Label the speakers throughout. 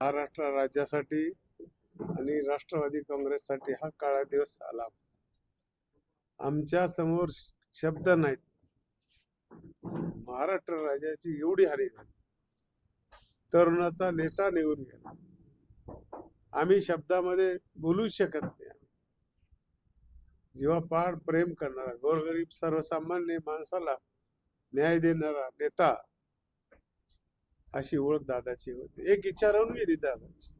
Speaker 1: महाराष्ट्र राज्यासाठी आणि राष्ट्रवादी काँग्रेससाठी हा काळा दिवस आला. आमच्यासमोर शब्द नाहीत. महाराष्ट्र राज्याची एवढी हानी झाली. तरुणाचा नेता निघून गेला. आम्ही शब्दामध्ये बोलू शकत नाही जीवापाड प्रेम करणारा गोरगरीब सर्वसामान्य माणसाला न्याय देणारा नेता अशी ओळख दादाची होती. एक इच्छा राहून गेली दादाची.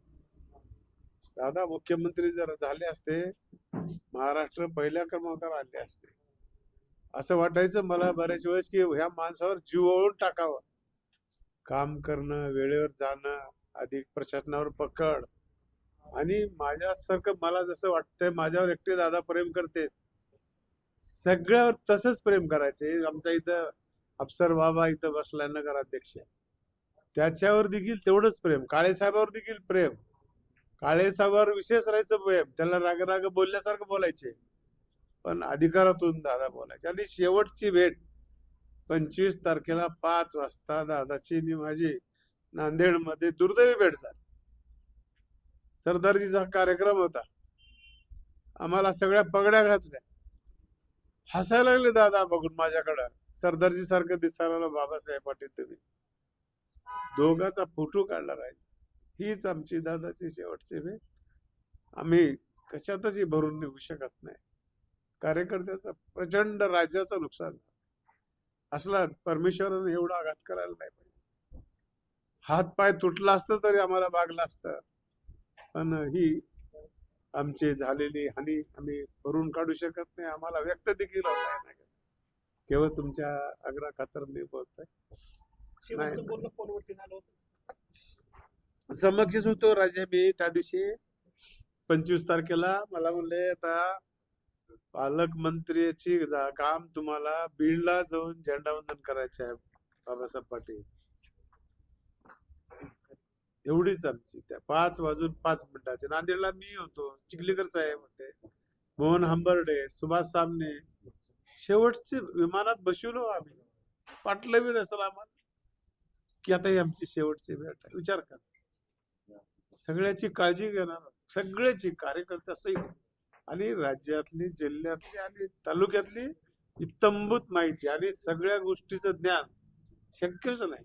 Speaker 1: दादा मुख्यमंत्री जर झाले असते महाराष्ट्र पहिल्या क्रमांकावर आले असते. असं वाटायचं मला बऱ्याच वेळेस की ह्या माणसावर जीव ओळून टाकावं. काम करणं वेळेवर जाणं अधिक प्रशासनावर पकड. आणि माझ्यासारखं मला जसं वाटतंय माझ्यावर एकटे दादा प्रेम करते. सगळ्यावर तसंच प्रेम करायचे. आमच्या इथं अफसर बाबा इथं बसलाय नगराध्यक्ष. त्याच्यावर देखील तेवढंच प्रेम. काळेसाहेबावर देखील प्रेम. काळेसाहेबावर विशेष राहायचं प्रेम. त्याला राग राग बोलल्यासारखं बोलायचे. पण अधिकारातून दादा बोलायचे. आणि शेवटची भेट पंचवीस तारखेला पाच वाजता दादाची आणि माझी नांदेडमध्ये दुर्दैवी भेट झाली. सरदारजीचा कार्यक्रम होता. आम्हाला सगळ्या पगड्या घातल्या. हसायला लागले दादा बघून माझ्याकडं. सरदारजी सारखं दिसायला बाबासाहेब पाटील तुम्ही. दोघाचा फोटो काढला राहील हीच आमची दादाची शेवटची वेळ आम्ही कशातच भरून निघू शकत नाही. कार्यकर्त्याचं प्रचंड राज्याचं नुकसान असला परमेश्वराने एवढा आघात करायला नाही पाहिजे. हात पाय तुटला असतं तरी आम्हाला भागलं असतं. पण ही आमची झालेली हानी आम्ही भरून काढू शकत नाही. आम्हाला व्यक्त देखील होता नाही. केवळ तुमच्या आग्रा खातर मी बोलतोय.
Speaker 2: शेवटचं. बोलणं फोनवरती झालं होतं.
Speaker 1: समक्षच होतो राजा मी त्या दिवशी. पंचवीस तारखेला मला म्हणले आता पालकमंत्र्याची काम तुम्हाला बीडला जाऊन झेंडावंदन करायचे आहे बाबासाहेब पाटील. एवढीच आमची त्या पाच वाजून पाच मिनिटाचे. नांदेडला मी होतो चिखलीकर साहेब होते मोहन हंबर्डे सुभाष सामने. शेवटचे विमानात बसवलो आम्ही. वाटलं बी नसेल आम्हाला की आता ही आमची शेवटची भेट आहे. विचार कर. सगळ्याची काळजी घेणार. सगळ्याची कार्यकर्ते सहित आणि राज्यातली जिल्ह्यातली आणि तालुक्यातली इतंभूत माहिती आणि सगळ्या गोष्टीचं ज्ञान शक्यच नाही.